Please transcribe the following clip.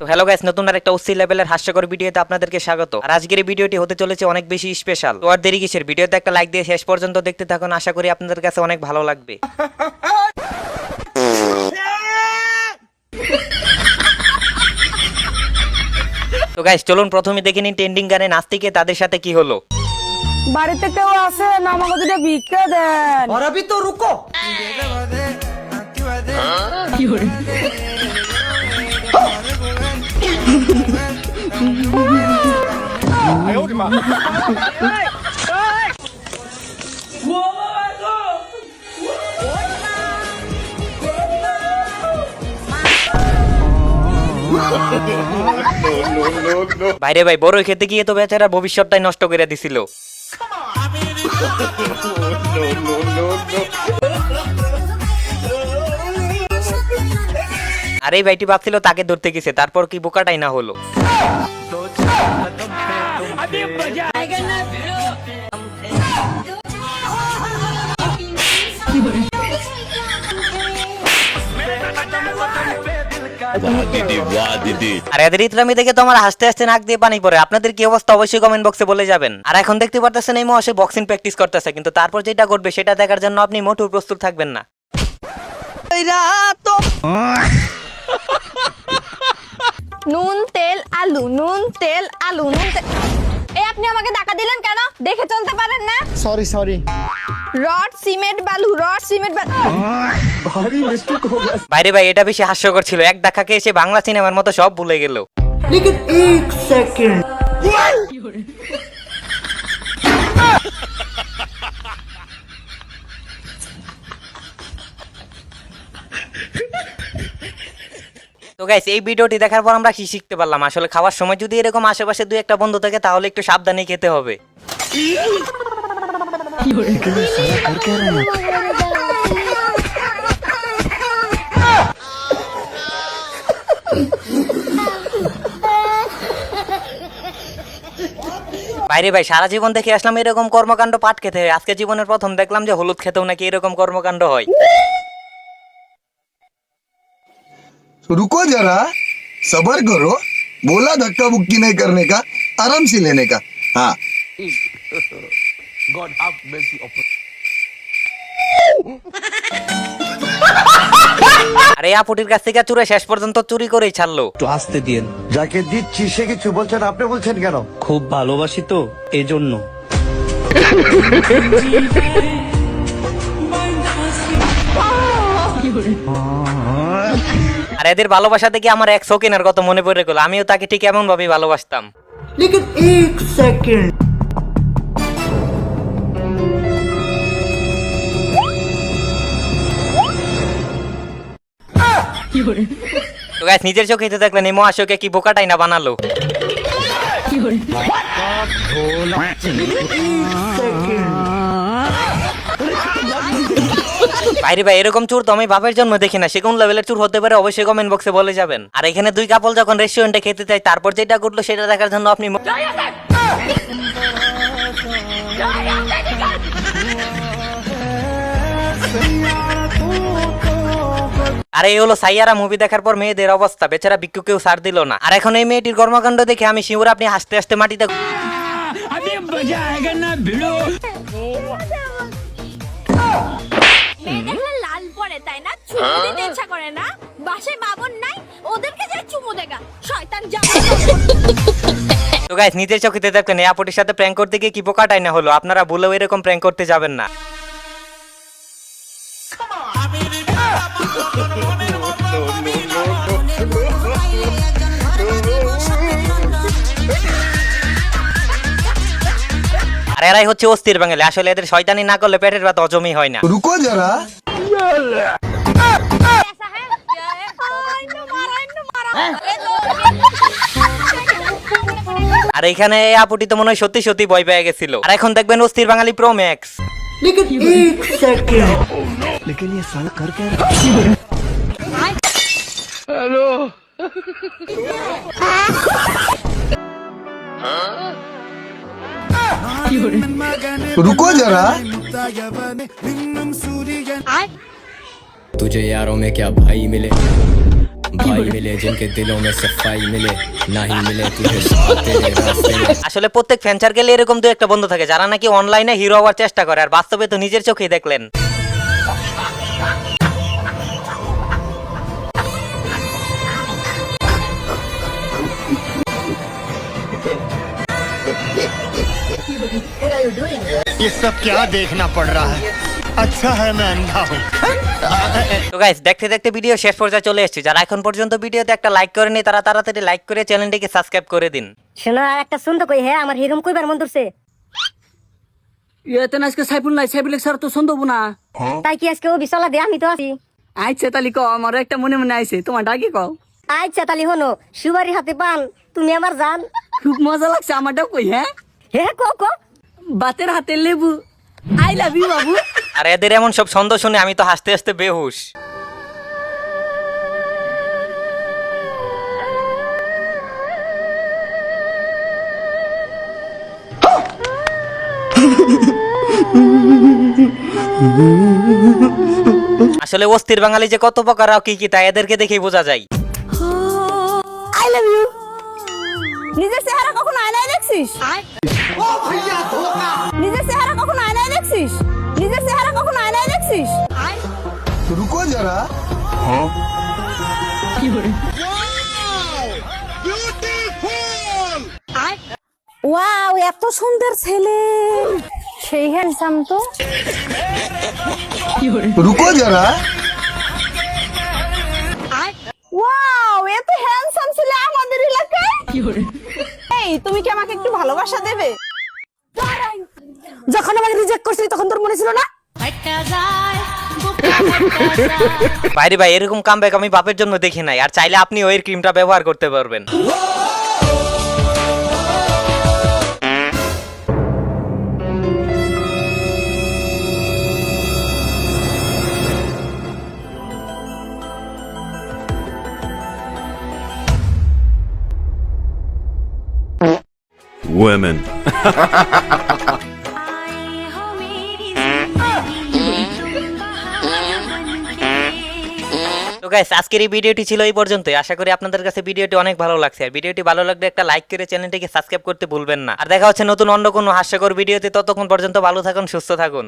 তো hello guys নতুন আর একটা অস্থির লেভেলের হাস্যকর ভিডিওতে আপনাদেরকে স্বাগত। আর আজকের ভিডিওটি হতে চলেছে অনেক বেশি স্পেশাল তো আর দেরি কিসের? ভিডিওতে একটা লাইক দিয়ে শেষ পর্যন্ত দেখতে থাকুন। আশা করি আপনাদের কাছে অনেক ভালো লাগবে। তো গাইস চলুন প্রথমে দেখে নিন ট্রেন্ডিং গানে নাস্তিকে তাদের সাথে কি হলো। বাড়িতে কেউ আসেন আমাকে দুটো ভিক্ষা দেন। বাইরে ভাই বড় খেতে গিয়ে তো বেচারা ভবিষ্যৎটাই নষ্ট করে দিছিল। আর এই ভাইটি ভাবছিল তাকে ধরতে গেছে, তারপর কি বোকাটাই না হলো। আর ইতরামি দেখে হাসতে নাক দিয়ে পানি আপনাদের কি অবস্থা অবশ্যই কমেন্ট বক্সে বলে যাবেন। আর এখন দেখতে বক্সিং প্র্যাকটিস কিন্তু তারপর যেটা সেটা দেখার জন্য আপনি মোটেও প্রস্তুত থাকবেন না। নুন তেল আলু নুন তেল আলু নুন তেল এই আপনি আমাকে টাকা দিলেন কেন দেখে চলতে পারেন না सॉरी सॉरी রড সিমেন্ট বালু রড সিমেন্ট বালু भारी मिस्टेक हो गया বাইরে ভাই এটা বেশি হাস্যকর ছিল এক দেখাকে এসে বাংলা সিনেমার মতো সব ভুলে গেল लेकिन एक सेकंड তো গাইস এই ভিডিওটি দেখার পর আমরা কি শিখতে পারলাম? আসলে খাওয়ার সময় যদি এরকম আশেপাশে দুই একটা বন্ধু থাকে, তাহলে একটু সাবধানে খেতে হবে। বাইরে ভাই, সারা জীবন দেখে আসলাম এরকম কর্মকাণ্ড পাট খেতে হয়। আজকে জীবনের প্রথম দেখলাম যে হলুদ খেতেও নাকি এরকম কর্মকাণ্ড হয়। रुको जरा सबर करो बोला धक्का बुक्की नहीं करने का आराम से लेने का हाँ আর এই আপুটির কাছ থেকে চুরে শেষ পর্যন্ত চুরি করেই ছাড়লো একটু আসতে দিয়েন যাকে দিচ্ছি সে কিছু বলছেন আপনি বলছেন কেন খুব ভালোবাসি তো এজন্য আর এদের ভালোবাসা দেখে আমার এক শৌখিনের কথা মনে পড়ে গেল। আমিও তাকে ঠিক এমন ভাবেই ভালোবাসতাম। লেকিন নিজের চোখে তো দেখলেন এই মহাশোকে কি বোকাটাই না বানালো? কি বাইরে ভাই এরকম চুর তো আমি বাপের জন্ম দেখি না। সে কোন লেভেলের চুর হতে পারে? অবশ্যই কমেন্ট বক্সে বলে যাবেন। আর এখানে দুই কাপল যখন রেস্টুরেন্টে খেতে চাই তারপর যেটা ঘটলো সেটা দেখার জন্য আপনি আর এই হলো সাইয়ারা মুভি দেখার পর মেয়েদের অবস্থা। বেচারা বিক্ষু কেউ ছাড় দিল না। আর এখন এই মেয়েটির কর্মকাণ্ড দেখে আমি শিওর আপনি হাসতে হাসতে মাটিতে মেয়ে দেখলে লাল পড়ে তাই না? চুমু দিতে ইচ্ছা করে না। বাসায় বাবন নাই ওদেরকে যে চুমু দেগা। শয়তান যা। তো গাইস নিজের চোখে দেখতে নেই আপুটির সাথে প্র্যাঙ্ক করতে গিয়ে কি বোকাটাই না হলো? আপনারা বলেও এরকম প্র্যাঙ্ক করতে যাবেন না। এরাই হচ্ছে অস্থির বাঙালি আসলে এদের শয়তানি না করলে পেটের ব্যথা অজমই হয় না रुको जरा ऐसा है क्या है आई नो मारा आई नो मारा ए लो আর এখানে এই আপুটি তো মনে হয় সত্যি সত্যি ভয় পেয়ে গেছিল আর এখন দেখবেন অস্থির বাঙালি প্রো ম্যাক্স लेकिन एक सेकंड लेकिन ये साला कर क्या रहा रुको जरा तुझे यारों में क्या भाई मिले भाई मिले जिनके दिलों में सफाई मिले ना ही मिले तुझे सिखाते रास्ते में আসলে প্রত্যেক ফ্যান সার্কেলে এরকম দু একটা বন্ধু থাকে যারা নাকি অনলাইনে হিরো হওয়ার চেষ্টা করে আর বাস্তবে তো নিজের চোখেই দেখলেন ये सब क्या देखना पड़ रहा है अच्छा है मैं अंधा हूँ তো গাইস দেখতে দেখতে ভিডিও শেষ পর্যায়ে চলে এসেছি যারা এখন পর্যন্ত ভিডিওতে একটা লাইক করেনি তারা তাড়াতাড়ি লাইক করে চ্যানেলটিকে সাবস্ক্রাইব করে দিন শোনো আর একটা শুনতো কই হ্যাঁ আমার হিরম কইবার মন ধরছে ইয়ে তো আজকে সাইফুল নাই সাইফুল স্যার তো শুনবো না তাই কি আজকে ও বিশালা দে আমি তো আছি আইছে তালি কও আমার একটা মনে মনে আইছে তোমার ডাকি কও আচ্ছা তালি হনো সুবারি হাতে পান তুমি আমার জান খুব মজা লাগছে আমারটাও কই হ্যাঁ হে কো কো বাতের হাতে লেবু। আই লাভ ইউ বাবু। আর এদের এমন সব ছন্দ শুনে আমি তো হাসতে হাসতে বেহুশ। আসলে অস্থির বাঙালি যে কত প্রকার কি কি তা এদেরকে দেখেই বোঝা যায়। আই লাভ ইউ নিজের চেহারা কখনো আয়নায় দেখছিস? নিজের চেহারা কখনো আয়নায় দেখছিস? নিজের চেহারা কখনো আয়নায় দেখছিস? রুকো যারা। হ্যাঁ। কি করে ওয়াও এত সুন্দর ছেলে। সেই হ্যান্ডসাম তো। রুকো যারা। ওয়াও এত হ্যান্ডসাম ছেলে আমাদের এলাকায়? এই তুমি কি আমাকে একটু ভালোবাসা দেবে? যখন আমাকে রিজেক্ট করছিলি তখন তোর মনে ছিল না? বাইরে ভাই এরকম কামব্যাক আমি বাপের জন্য দেখি নাই। আর চাইলে আপনি ওই ক্রিমটা ব্যবহার করতে পারবেন। Women. তো গাইস আজকের এই ভিডিওটি ছিল এই পর্যন্তই। আশা করি আপনাদের কাছে ভিডিওটি অনেক ভালো লাগছে। আর ভিডিওটি ভালো লাগলে একটা লাইক করে চ্যানেলটিকে সাবস্ক্রাইব করতে ভুলবেন না। আর দেখা হচ্ছে নতুন অন্য কোনো হাস্যকর ভিডিওতে। ততক্ষণ পর্যন্ত ভালো থাকুন, সুস্থ থাকুন।